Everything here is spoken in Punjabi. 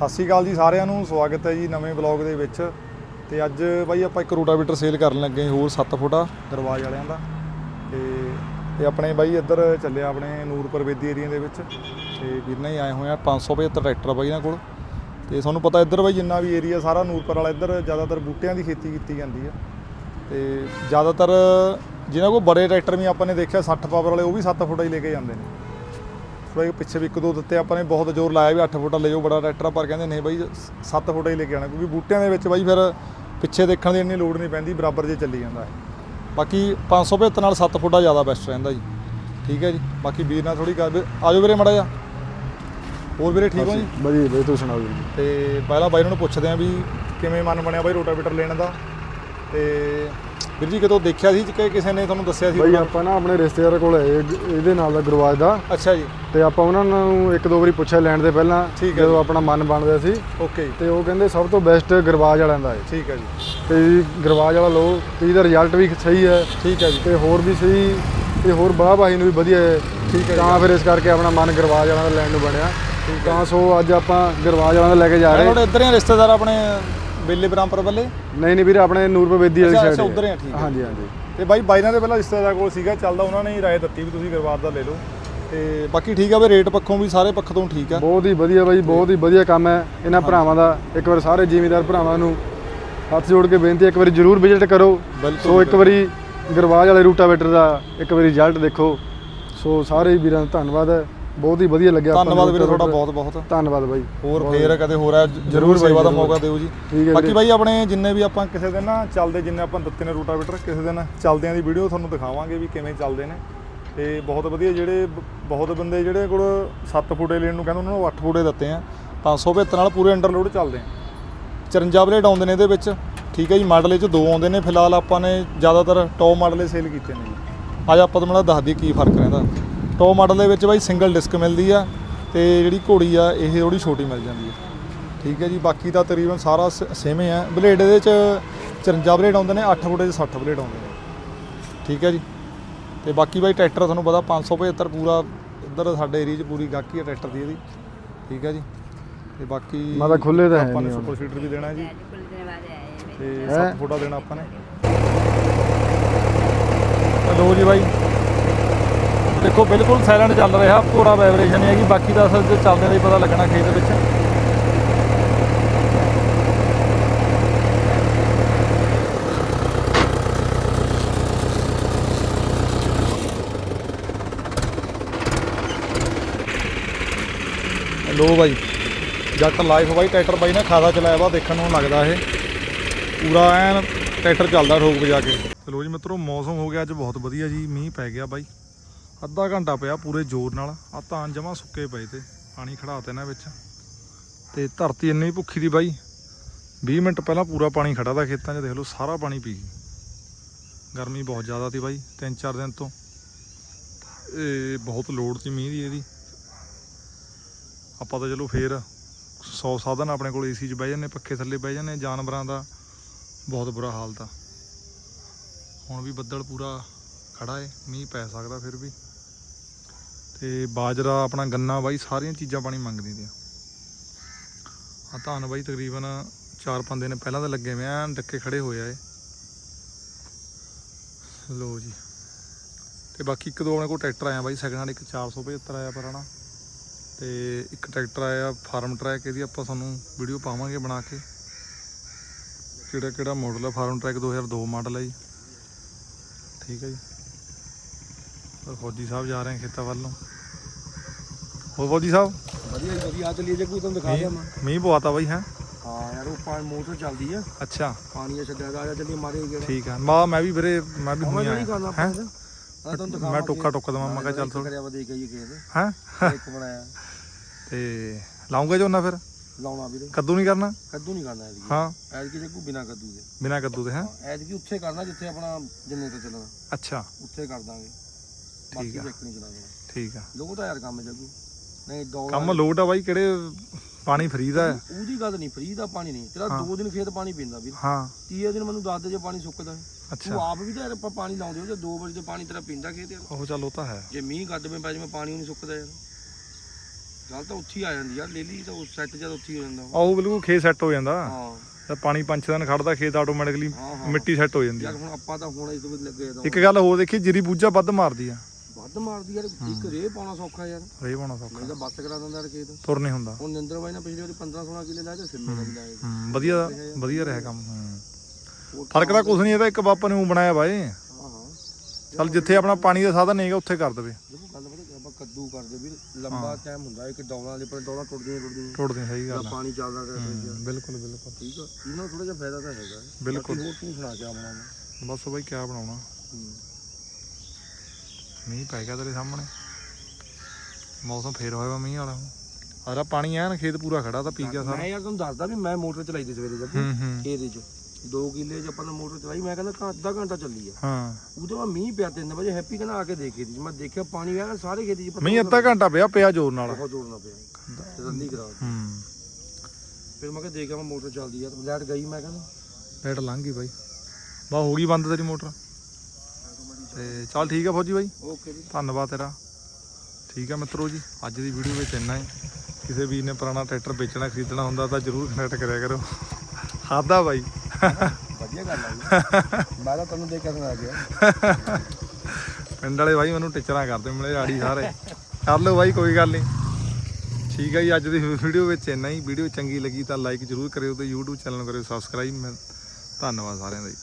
ਸਤਿ ਸ਼੍ਰੀ ਅਕਾਲ ਜੀ ਸਾਰਿਆਂ ਨੂੰ, ਸਵਾਗਤ ਹੈ ਜੀ ਨਵੇਂ ਬਲੌਗ ਦੇ ਵਿੱਚ। ਤੇ ਅੱਜ ਬਾਈ ਆਪਾਂ ਇੱਕ ਰੋਟਾਵੇਟਰ ਸੇਲ ਕਰਨ ਲੱਗੇ ਹੋਰ 7 ਫੁੱਟਾ ਦਰਵਾਜ਼ ਵਾਲਿਆਂ ਦਾ। ਤੇ ਇਹ ਆਪਣੇ ਬਾਈ ਇੱਧਰ ਚੱਲਿਆ ਆਪਣੇ ਨੂਰਪੁਰ ਵੇਦੀ ਏਰੀਆ ਦੇ ਵਿੱਚ। ਤੇ ਵੀਰ ਨਾਲ ਆਏ ਹੋਏ ਆ 575 ਟਰੈਕਟਰ ਬਾਈ ਇਹਨਾਂ ਕੋਲ। ਤੇ ਤੁਹਾਨੂੰ ਪਤਾ ਇੱਧਰ ਬਾਈ ਜਿੰਨਾ ਵੀ ਏਰੀਆ ਸਾਰਾ ਨੂਰਪੁਰ ਵਾਲਾ ਇੱਧਰ ਜ਼ਿਆਦਾਤਰ ਬੂਟਿਆਂ ਦੀ ਖੇਤੀ ਕੀਤੀ ਜਾਂਦੀ ਆ। ਤੇ ਜ਼ਿਆਦਾਤਰ ਜਿਨ੍ਹਾਂ ਕੋਲ ਬੜੇ ਟਰੈਕਟਰ ਵੀ ਆਪਾਂ ਨੇ ਦੇਖਿਆ 60 ਪਾਵਰ ਵਾਲੇ, ਉਹ ਵੀ 7 ਫੁੱਟ ਹੀ ਲੈ ਕੇ ਜਾਂਦੇ ਨੇ। ਥੋੜਾ ਪਿੱਛੇ ਵੀ ਇੱਕ ਦੋ ਦਿੱਤੇ ਆਪਾਂ ਨੇ ਬਹੁਤ ਜ਼ੋਰ ਲਾਇਆ ਵੀ 8 ਫੁੱਟਾ ਲੈ ਜਾਓ ਬੜਾ ਟਰੈਕਟਰ ਪਰ ਕਹਿੰਦੇ ਨਹੀਂ ਬਾਈ 7 ਫੁੱਟਾ ਹੀ ਲੈ ਕੇ ਆਣਾ ਕਿਉਂਕਿ ਬੂਟਿਆਂ ਦੇ ਵਿੱਚ ਬਾਈ ਫਿਰ ਪਿੱਛੇ ਦੇਖਣ ਦੀ ਇੰਨੀ ਲੋੜ ਨਹੀਂ ਪੈਂਦੀ ਬਰਾਬਰ ਜੇ ਚੱਲੀ ਜਾਂਦਾ ਹੈ ਬਾਕੀ 575 ਨਾਲ 7 ਫੁੱਟਾ ਜ਼ਿਆਦਾ ਬੈਸਟ ਰਹਿੰਦਾ ਜੀ। ਠੀਕ ਹੈ ਜੀ ਬਾਕੀ ਵੀਰ ਨਾਲ ਥੋੜੀ ਗੱਲ ਆਜੋ ਵੀਰੇ ਮੜਾ ਜਾ ਹੋਰ ਵੀਰੇ ਠੀਕ ਹੋ ਜੀ? ਵਧੀਆ ਬਈ ਤੂੰ ਸੁਣਾਓ ਜੀ? ਤੇ ਪਹਿਲਾਂ ਬਾਈ ਨੂੰ ਪੁੱਛਦੇ ਆਂ ਵੀ ਕਿਵੇਂ ਮਨ ਬਣਿਆ ਬਾਈ ਰੋਟਾਵੇਟਰ ਲੈਣ ਦਾ ਤੇ ਵੀਰ ਜੀ ਕਿਤੋਂ ਦੇਖਿਆ ਸੀ ਕਿ ਕਿਸੇ ਨੇ ਤੁਹਾਨੂੰ ਦੱਸਿਆ ਸੀ ਬਈ ਆਪਾਂ ਨਾ ਆਪਣੇ ਰਿਸ਼ਤੇਦਾਰ ਕੋਲ ਆਏ ਇਹਦੇ ਨਾਲ ਦਾ ਗੁਰਵਾਜ ਦਾ। ਅੱਛਾ ਜੀ। ਤੇ ਆਪਾਂ ਉਹਨਾਂ ਨੂੰ ਇੱਕ ਦੋ ਵਾਰੀ ਪੁੱਛਿਆ ਲੈਣ ਦੇ ਪਹਿਲਾਂ ਹੈ ਜਦੋਂ। ਆਪਣਾ ਮਨ ਬਣਦਾ ਸੀ। ਓਕੇ ਤੇ ਉਹ ਕਹਿੰਦੇ ਸਭ ਤੋਂ ਬੈਸਟ ਗੁਰਵਾਜ ਵਾਲਿਆਂ ਦਾ ਹੈ। ਠੀਕ ਹੈ ਜੀ। ਤੇ ਗੁਰਵਾਜ ਵਾਲਾ ਲਓ ਤੇ ਇਹਦਾ ਰਿਜ਼ਲਟ ਵੀ ਸਹੀ ਹੈ। ਠੀਕ ਹੈ ਜੀ। ਤੇ ਹੋਰ ਵੀ ਸਹੀ ਤੇ ਹੋਰ ਬਾਹਬਾਹੀ ਨੂੰ ਵੀ ਵਧੀਆ ਹੈ। ਠੀਕ ਹੈ ਤਾਂ ਫਿਰ ਇਸ ਕਰਕੇ ਆਪਣਾ ਮਨ ਗੁਰਵਾਜ ਵਾਲਿਆਂ ਦਾ ਲੈਣ ਨੂੰ ਬਣਿਆ। ਤਾਂ ਸੋ ਅੱਜ ਆਪਾਂ ਗੁਰਵਾਜ ਵਾਲਿਆਂ ਦਾ ਲੈ ਕੇ ਜਾ ਰਹੇ ਤੁਹਾਡੇ ਇੱਧਰ ਹੀ ਰਿਸ਼ਤੇਦਾਰ ਆਪਣੇ ਬੇਲੇ ਬ੍ਰਾਂਪਰ ਵੱਲੇ? ਨਹੀਂ ਨਹੀਂ ਵੀਰੇ ਆਪਣੇ ਨੂਰਪੁਰ ਬੇਦੀ ਵਾਲੀ ਅੱਛਾ, ਸਾਈਡ ਅੱਛਾ, ਉੱਧਰ ਹੀ ਠੀਕ ਹੈ। ਹਾਂਜੀ ਹਾਂਜੀ। ਤੇ ਬਾਈ ਬਾਈਨਾਂ ਦੇ ਪਹਿਲਾਂ ਰਿਸ਼ਤੇਦਾਰ ਕੋਲ ਸੀਗਾ ਚੱਲਦਾ ਉਹਨਾਂ ਨੇ ਹੀ ਰਾਏ ਦਿੱਤੀ ਵੀ ਤੁਸੀਂ ਗਰਵਾਰ ਦਾ ਲੈ ਲਓ। ਤੇ ਬਾਕੀ ਠੀਕ ਆ ਵੀ ਰੇਟ ਪੱਖੋਂ ਵੀ ਸਾਰੇ ਪੱਖ ਤੋਂ ਠੀਕ ਆ। ਬਹੁਤ ਹੀ ਵਧੀਆ ਬਾਈ ਬਹੁਤ ਹੀ ਵਧੀਆ ਕੰਮ ਹੈ। ਇਹਨਾਂ ਭਰਾਵਾਂ ਦਾ ਇੱਕ ਵਾਰ ਸਾਰੇ ਜ਼ਿਮੀਂਦਾਰ ਭਰਾਵਾਂ ਨੂੰ ਹੱਥ ਜੋੜ ਕੇ ਬੇਨਤੀ ਇੱਕ ਵਾਰੀ ਜ਼ਰੂਰ ਵਿਜ਼ਿਟ ਕਰੋ। ਸੋ ਇੱਕ ਵਾਰੀ ਗਰਵਾਜ ਵਾਲੇ ਰੂਟਾਵੇਟਰ ਦਾ ਇੱਕ ਵਾਰੀ ਰਿਜ਼ਲਟ ਦੇਖੋ। ਸੋ ਸਾਰੇ ਵੀਰਾਂ ਦਾ ਧੰਨਵਾਦ ਹੈ। ਬਹੁਤ ਹੀ ਵਧੀਆ ਲੱਗਿਆ ਆਪਾਂ ਨੂੰ ਧੰਨਵਾਦ ਵੀਰੇ ਤੁਹਾਡਾ। ਬਹੁਤ ਬਹੁਤ। ਧੰਨਵਾਦ ਬਾਈ। ਹੋਰ ਫੇਰ ਕਦੇ ਹੋਰ ਆ ਜ਼ਰੂਰ ਸੇਵਾ ਦਾ। ਮੌਕਾ ਦਿਓ ਜੀ। ਬਾਕੀ। ਬਾਈ ਆਪਣੇ ਜਿੰਨੇ ਵੀ ਆਪਾਂ ਕਿਸੇ ਦਿਨ ਨਾ ਚੱਲਦੇ ਜਿੰਨੇ ਆਪਾਂ ਦਿੱਤੇ ਨੇ ਰੋਟਾਵੇਟਰ ਕਿਸੇ ਦਿਨ ਚੱਲਦਿਆਂ ਦੀ ਵੀਡੀਓ ਤੁਹਾਨੂੰ ਦਿਖਾਵਾਂਗੇ ਵੀ ਕਿਵੇਂ ਚੱਲਦੇ ਨੇ। ਤੇ ਬਹੁਤ ਵਧੀਆ ਜਿਹੜੇ ਬਹੁਤ ਬੰਦੇ ਜਿਹੜੇ ਕੋਲ 7 ਫੁੱਟੇ ਲੈਣ ਨੂੰ ਕਹਿੰਦੇ ਉਹਨਾਂ ਨੂੰ 8 ਫੁੱਟੇ ਦਿੱਤੇ ਆ 575 ਨਾਲ ਪੂਰੇ ਅੰਡਰਲੋਡ ਚੱਲਦੇ ਆ। 54 ਬਲੇਡ ਆਉਂਦੇ ਨੇ ਇਹਦੇ ਵਿੱਚ ਠੀਕ ਹੈ ਜੀ ਮਾਡਲ ਚ ਦੋ ਆਉਂਦੇ ਨੇ ਫਿਲਹਾਲ ਆਪਾਂ ਨੇ ਜ਼ਿਆਦਾਤਰ ਟੌਪ ਮਾਡਲ ਸੇਲ ਕੀਤੇ ਨੇ ਜੀ। ਅੱਜ ਆਪਾਂ ਤੁਹਾਨੂੰ ਦੱਸ ਦਈਏ ਕੀ ਫ਼ਰਕ ਰਹਿੰਦਾ। ਟੌਪ ਮਾਡਲ ਦੇ ਵਿੱਚ ਬਾਈ ਸਿੰਗਲ ਡਿਸਕ ਮਿਲਦੀ ਆ ਤੇ ਜਿਹੜੀ ਘੋੜੀ ਆ ਇਹ ਥੋੜੀ ਛੋਟੀ ਮਿਲ ਜਾਂਦੀ ਆ। ਠੀਕ ਹੈ ਜੀ ਬਾਕੀ ਤਾਂ ਤਕਰੀਬਨ ਸਾਰਾ ਸੇਮ ਹੀ ਆ। ਬਲੇਡ ਇਹਦੇ ਚ 54 ਬਲੇਡ ਆਉਂਦੇ ਨੇ 8 ਫੁੱਟੇ ਚ 60 ਬਲੇਡ ਆਉਂਦੇ ਨੇ। ਠੀਕ ਹੈ ਜੀ ਤੇ ਬਾਕੀ ਬਾਈ ਟਰੈਕਟਰ ਤੁਹਾਨੂੰ ਪਤਾ 575 ਪੂਰਾ ਇੱਧਰ ਸਾਡੇ ਏਰੀਆ 'ਚ ਪੂਰੀ ਗਾਕੀ ਹੈ ਟਰੈਕਟਰ ਦੀ ਇਹਦੀ। ਠੀਕ ਹੈ ਜੀ ਤੇ ਬਾਕੀ ਮੈਂ ਤਾਂ ਖੁੱਲੇ ਤਾਂ ਹੈ ਆਪਾਂ ਨੇ ਨਹੀਂ ਸੁਪਰ ਸੀਡਰ ਵੀ ਦੇਣਾ ਜੀ। ਤੇ ਹੈਂ? 7 ਫੁੱਟਾ ਦੇਣਾ ਆਪਾਂ ਨੇ। ਲੋ ਜੀ ਬਾਈ ਦੇਖੋ, ਬਿਲਕੁਲ ਸਾਇਲੈਂਟ ਚੱਲ ਰਿਹਾ ਪੂਰਾ ਵਾਈਬ੍ਰੇਸ਼ਨ ਨਹੀਂ ਹੈਗੀ, ਬਾਕੀ ਦਾ ਅਸਲ 'ਚ ਚੱਲਦੇ ਦਾ ਹੀ ਪਤਾ ਲੱਗਣਾ ਖੇਤ ਵਿੱਚ। ਲੋ ਬਾਈ, ਜੱਟ ਲਾਈਫ ਬਾਈ, ਟਰੈਕਟਰ ਬਾਈ ਨੇ ਖਾਦਾ ਚਲਾਇਆ ਵਾ, ਦੇਖਣ ਨੂੰ ਲੱਗਦਾ ਇਹ। ਪੂਰਾ ਐਨ ਟਰੈਕਟਰ ਚੱਲਦਾ ਠੋਕ ਵਜਾ ਕੇ। ਚਲੋ ਜੀ ਮਿੱਤਰੋ, ਮੌਸਮ ਹੋ ਗਿਆ ਅੱਜ ਬਹੁਤ ਵਧੀਆ ਜੀ, ਮੀਂਹ ਪੈ ਗਿਆ ਬਾਈ। ਅੱਧਾ ਘੰਟਾ ਪਿਆ ਪੂਰੇ ਜ਼ੋਰ ਨਾਲ ਆ ਤਾਂ ਜਮਾ ਸੁੱਕੇ ਪਏ ਤੇ, ਪਾਣੀ ਖੜਾ ਤਾ ਵਿੱਚ। ਤੇ ਧਰਤੀ ਇੰਨੀ ਭੁੱਖੀ ਦੀ ਬਾਈ 20 ਮਿੰਟ ਪਹਿਲਾਂ ਪੂਰਾ ਪਾਣੀ ਖੜਾ ਤਾ ਖੇਤਾਂ 'ਚ, ਦੇਖ ਲਓ ਸਾਰਾ ਪਾਣੀ ਪੀ ਗਈ। ਗਰਮੀ ਬਹੁਤ ਜ਼ਿਆਦਾ ਤੀ ਬਾਈ 3-4 ਦਿਨ ਤੋਂ। ਇਹ ਬਹੁਤ ਲੋੜ ਸੀ ਮੀਂਹ ਦੀ ਇਹਦੀ। ਆਪਾਂ ਤਾਂ ਚਲੋ ਫੇਰ 100 ਸਾਧਨ ਆਪਣੇ ਕੋਲ ਏਸੀ 'ਚ ਬਹਿ ਜਾਂਦੇ, ਪੱਖੇ ਥੱਲੇ ਬਹਿ ਜਾਂਦੇ, ਜਾਨਵਰਾਂ ਦਾ ਬਹੁਤ ਬੁਰਾ ਹਾਲ ਤਾਂ। ਹੁਣ ਵੀ ਬੱਦਲ ਪੂਰਾ ਖੜਾ ਏ, ਮੀਂਹ ਪੈ ਸਕਦਾ ਫਿਰ ਵੀ। ਤੇ ਬਾਜਰਾ, ਆਪਣਾ ਗੰਨਾ ਬਾਈ ਸਾਰੀਆਂ ਚੀਜ਼ਾਂ ਪਾਣੀ ਮੰਗਦੀ ਦੀਆਂ। ਆ ਧਾਨ ਬਾਈ, ਤਕਰੀਬਨ 4-5 ਦਿਨ ਪਹਿਲਾਂ ਤਾਂ ਲੱਗੇ ਹੋਏ ਆ, ਡੱਕੇ ਖੜੇ ਹੋਏ ਆ ਇਹ। ਲੋ ਜੀ। ਤੇ ਬਾਕੀ ਇੱਕ ਦੋ ਆਪਣੇ ਕੋਲ ਟਰੈਕਟਰ ਆਇਆ ਬਾਈ ਸੈਕਿੰਡ ਹੈਂਡ ਇੱਕ 475 ਆਇਆ ਪੁਰਾਣਾ ਤੇ ਇੱਕ ਟਰੈਕਟਰ ਆਇਆ ਫਾਰਮ ਟਰੈਕ, ਇਹਦੀ ਆਪਾਂ ਤੁਹਾਨੂੰ ਵੀਡੀਓ ਪਾਵਾਂਗੇ ਬਣਾ ਕੇ। ਕਿਹੜਾ ਕਿਹੜਾ ਮਾਡਲ ਹੈ ਫਾਰਮ ਟਰੈਕ 2002 ਮਾਡਲ ਹੈ ਜੀ। ਠੀਕ ਹੈ ਜੀ। ਫੌਜੀ ਸਾਹਿਬ ਜਾ ਰਹੇ ਖੇਤਾਂ ਵੱਲ ਨੂੰ। ਹੋਰ ਫੌਜੀ ਸਾਹਿਬ? ਵਧੀਆ ਜੀ ਵਧੀਆ। ਚੱਲੀਏ ਜੇ ਕੋਈ ਤੁਹਾਨੂੰ ਦਿਖਾ ਦਿਆਂ ਮੈਂ ਮੀਂਹ ਪਵਾਤਾ ਬਾਈ ਹੈ? ਹਾਂ ਯਾਰ ਉਹ ਪਾਣੀ ਮੋਟਰ ਚੱਲਦੀ ਆ। ਅੱਛਾ। ਪਾਣੀ ਆ ਛੱਡਿਆ ਦਾ ਚੱਲੀ ਮਾਰੇ ਗੇੜਾ ਠੀਕ ਆ। ਮਾ ਮੈਂ ਵੀ ਵੀਰੇ ਮੈਂ ਵੀ ਹੁਣੀ ਆਇਆ। ਹੈਂ? ਮੈਂ ਟੋਕਾ ਟੋਕਾ ਦਵਾਂ ਮੈਂ ਕਿਹਾ ਚੱਲ ਥੋੜਾ ਕਰਿਆ ਵਾ ਦੇ ਕੇ ਆਈਏ ਖੇਤ। ਹੈ? ਇੱਕ ਬਣਾਇਆ। ਤੇ ਲਾਉਂਗਾ ਝੋਨਾ ਫਿਰ? ਲਾਉਣਾ ਵੀਰੇ। ਕੱਦੂ ਨਹੀਂ ਕਰਨਾ? ਕੱਦੂ ਨਹੀਂ ਕਰਨਾ ਐਤਕੀ। ਹਾਂ। ਐਤਕੀ ਜੇ ਕੋਈ ਬਿਨਾ ਕੱਦੂ ਦੇ। ਬਿਨਾ ਕੱਦੂ ਦੇ ਹੈ? ਐਤਕੀ ਉੱਥੇ ਕਰਨਾ ਜਿੱਥੇ ਆਪਣਾ ਜਨਰੇਟਰ ਚੱਲਣਾ। ਅੱਛਾ। ਉੱਥੇ ਕਰ ਦਾਂਗੇ। ਬਾਕੀ ਠੀਕ ਆ। ਦੇਖ ਨਹੀਂ ਚਲਾ ਦੇਣਾ ਠੀਕ ਆ। ਲੋਕੋ ਤਾਂ ਯਾਰ ਕੰਮ ਜੱਗੂ। ਨਹੀਂ ਦੋ ਕੰਮ ਲੋਟ ਆ ਬਾਈ ਕਿਹੜੇ ਪਾਣੀ ਫਰੀ ਦਾ ਹੈ ਉਹਦੀ ਗੱਲ ਨਹੀਂ ਫਰੀ ਦਾ ਪਾਣੀ ਨਹੀਂ। ਤੇਰਾ। ਦੋ ਦਿਨ ਖੇਤ ਪਾਣੀ ਪੀਂਦਾ ਵੀਰ। ਹਾਂ। ਤੀਏ ਦਿਨ ਮੈਨੂੰ ਦੱਸ ਦੇ ਜੇ ਪਾਣੀ ਸੁੱਕਦਾ ਹੈ। ਤੂੰ ਅੱਛਾ ਆਪ ਵੀ ਤਾਂ ਆਪਾਂ ਪਾਣੀ ਲਾਉਂਦੇ ਹੋ ਜੇ 2 ਵਜੇ ਤੇ ਪਾਣੀ ਤੇਰਾ ਪੀਂਦਾ ਖੇਤ ਯਾਰ। ਉਹ ਚੱਲ ਉਹ ਤਾਂ ਹੈ। ਜੇ ਮੀਂਹ ਗੱਡ ਪੈ ਜਾਵੇ ਪਾਣੀ ਉਹ ਨਹੀਂ ਸੁੱਕਦਾ ਯਾਰ। ਗੱਲ ਤਾਂ ਉੱਥੇ ਆ ਜਾਂਦੀ ਯਾਰ ਲੇਲੀ ਤਾਂ ਉਸ ਸੈੱਟ ਜਦ ਉੱਥੇ ਹੀ ਜਾਂਦਾ ਉਹ। ਉਹ ਬਿਲਕੁਲ ਖੇਤ ਸੈੱਟ ਹੋ ਜਾਂਦਾ। ਹਾਂ। ਤੇ ਪਾਣੀ ਪੰਜ ਦਿਨ ਖੜਦਾ ਖੇਤ ਆਟੋਮੈਟਿਕਲੀ ਮਿੱਟੀ ਸੈੱਟ ਹੋ ਜਾਂਦੀ ਯਾਰ ਹੁਣ ਆਪਾਂ ਤਾਂ ਹੁਣ ਇਸ ਤੋਂ ਲੱਗੇ ਇੱਕ ਗੱਲ ਹੋਰ ਦੇਖੀ ਜੀਰੀ ਬੂਝਾ ਵੱਧ ਮਾਰਦੀ ਆ। ਵੱਧ ਮਾਰਦੀ ਯਾਰ ਇੱਕ ਰੇ ਪਾਉਣਾ ਸੌਖਾ ਯਾਰ। ਰੇ ਪਾਉਣਾ ਸੌਖਾ। ਨਹੀਂ ਤਾਂ ਬੱਸ ਕਰਾ ਦਿੰਦਾ ਰਕੇ ਤਾਂ ਤੁਰ ਨਹੀਂ ਹੁੰਦਾ। ਹੁਣ ਨਿੰਦਰ ਬਾਈ ਨੇ ਪਿਛਲੀ ਵਾਰੀ 15 16 ਕਿੱਲੇ ਲਾਏ ਤੇ ਸਿੰਮੇ ਦਾ ਵੀ ਲਾਏ। ਹੂੰ, ਵਧੀਆ ਵਧੀਆ ਰਿਹਾ ਕੰਮ ਹੂੰ। ਫ਼ਰਕ ਤਾਂ ਕੁਝ ਨਹੀਂ ਇਹਦਾ ਇੱਕ ਬਾਪਾ ਨੇ ਬਣਾਇਆ ਹਾਂ ਚੱਲ ਜਿੱਥੇ ਆਪਣਾ ਪਾਣੀ ਦਾ ਸਾਧਨ ਨਹੀਂਗਾ ਉੱਥੇ ਕਰ ਦੇਵੇ। ਦੇਖੋ ਗੱਲ ਪਤਾ ਕੀ ਆਪਾਂ ਕੱਦੂ ਕਰਦੇ ਵੀ ਲੰਬਾ ਟਾਈਮ ਹੁੰਦਾ ਇੱਕ ਡੌਲਾਂ ਦੇ ਪਰ ਡੌਲਾਂ ਟੁੱਟਦੀਆਂ ਟੁੱਟਦੀਆਂ। ਟੁੱਟਦੇ ਸਹੀ ਗੱਲ ਆ। ਪਾਣੀ ਚੱਲਦਾ ਟਰੈਕਟਰ 'ਚ ਹੂੰ, ਬਿਲਕੁਲ ਬਿਲਕੁਲ। ਠੀਕ ਆ ਇਹਨਾਂ ਥੋੜਾ ਜਿਹਾ ਫਾਇਦਾ ਤਾਂ ਹੈਗਾ। ਬਿਲਕੁਲ। ਹੋਰ ਤੂੰ ਸੁਣਾ ਕੇ ਬਣਾਉਣਾ। ਬਸ ਬਾਈ ਕਿਆ ਬਣਾਉਣਾ। ਮੀਂਹ ਪੈ ਗਿਆ ਤੇਰੇ ਸਾਹਮਣੇ। ਮੌਸਮ ਫੇਰ ਹੋਇਆ ਵਾ ਮੀਂਹ ਵਾਲਾ। ਆਰਾ ਪਾਣੀ ਐਨ ਖੇਤ ਪੂਰਾ ਖੜਾ ਤਾਂ ਪੀ ਗਿਆ ਸਾਰਾ। ਮੈਂ ਯਾਰ ਤੁਹਾਨੂੰ ਦੱਸਦਾ ਵੀ ਮੈਂ ਮੋਟਰ ਚਲਾਈ ਦੀ ਸਵੇਰੇ ਜਦ। ਹੂੰ ਹੂੰ। ਇਹਦੇ 'ਚ 2 ਕਿੱਲੇ 'ਚ ਆਪਾਂ ਨੇ ਮੋਟਰ ਚਲਾਈ। ਮੈਂ ਕਹਿੰਦਾ ਘੰ- ਅੱਧਾ ਘੰਟਾ ਚੱਲੀ ਆ। ਹਾਂ। ਉਹਦੇ ਬਾਅਦ ਮੀਂਹ ਪਿਆ 3 ਵਜੇ ਹੈਪੀ ਕਹਿੰਦਾ ਆ ਕੇ ਦੇਖੀ ਦੀ ਮੈਂ ਦੇਖਿਆ ਪਾਣੀ ਆਇਆ ਸਾਰੇ ਖੇਤੀ 'ਚ ਪਤਾ ਮੀਂਹ ਅੱਧਾ ਘੰਟਾ ਪਿਆ ਪਿਆ ਜ਼ੋਰ ਨਾਲ। ਬਹੁਤ ਜੋੜਨਾ ਪਿਆ। ਤਸੱਲੀ ਕਰਾ ਹੂੰ। ਫਿਰ ਮੈਂ ਕਿਹਾ ਦੇਖਿਆ ਮੈਂ ਮੋਟਰ ਚੱਲਦੀ ਆ। ਤੇ ਲਾਈਟ ਗਈ ਮੈਂ ਕਹਿੰਦਾ। ਲਾਈਟ ਲੰਘ ਗਈ ਬਾਈ। ਬਾ ਹੋ ਗਈ ਬੰਦ ਤੇਰੀ ਮੋਟਰ। ਤੇ ਚੱਲ ਠੀਕ ਆ ਫੌਜੀ ਬਾਈ। ਓਕੇ ਜੀ ਧੰਨਵਾਦ ਤੇਰਾ। ਠੀਕ ਆ ਮਿੱਤਰੋ ਜੀ ਅੱਜ ਦੀ ਵੀਡੀਓ ਵਿੱਚ ਇੰਨਾ ਹੀ। ਕਿਸੇ ਵੀਰ ਨੇ ਪੁਰਾਣਾ ਟਰੈਕਟਰ ਵੇਚਣਾ ਖਰੀਦਣਾ ਹੁੰਦਾ ਤਾਂ ਜਰੂਰ ਕਨੈਕਟ ਕਰਿਆ ਕਰੋ। ਖਾਦਾ ਬਾਈ। ਵਧੀਆ ਗੱਲ ਆ ਜੀ। ਮੈਂ ਤਾਂ ਤੁਹਾਨੂੰ ਦੇਖ ਕੇ ਸੁਣਾ ਗਿਆ। ਪਿੰਡ ਵਾਲੇ ਬਾਈ ਮੈਨੂੰ ਟਿਚਰਾਂ ਕਰਦੇ ਮਿਲੇ ਆੜੀ ਸਾਰੇ। ਕਰ ਲਓ ਬਾਈ ਕੋਈ ਗੱਲ ਨਹੀਂ ਠੀਕ ਹੈ ਜੀ ਅੱਜ ਦੀ ਵੀਡੀਓ ਵਿੱਚ ਇੰਨਾ ਹੀ। ਵੀਡੀਓ ਚੰਗੀ ਲੱਗੀ ਤਾਂ ਲਾਈਕ ਜਰੂਰ ਕਰਿਓ ਤੇ YouTube ਚੈਨਲ ਨੂੰ ਕਰਿਓ ਸਬਸਕ੍ਰਾਈਬ ਧੰਨਵਾਦ ਸਾਰਿਆਂ ਦਾ ਜੀ।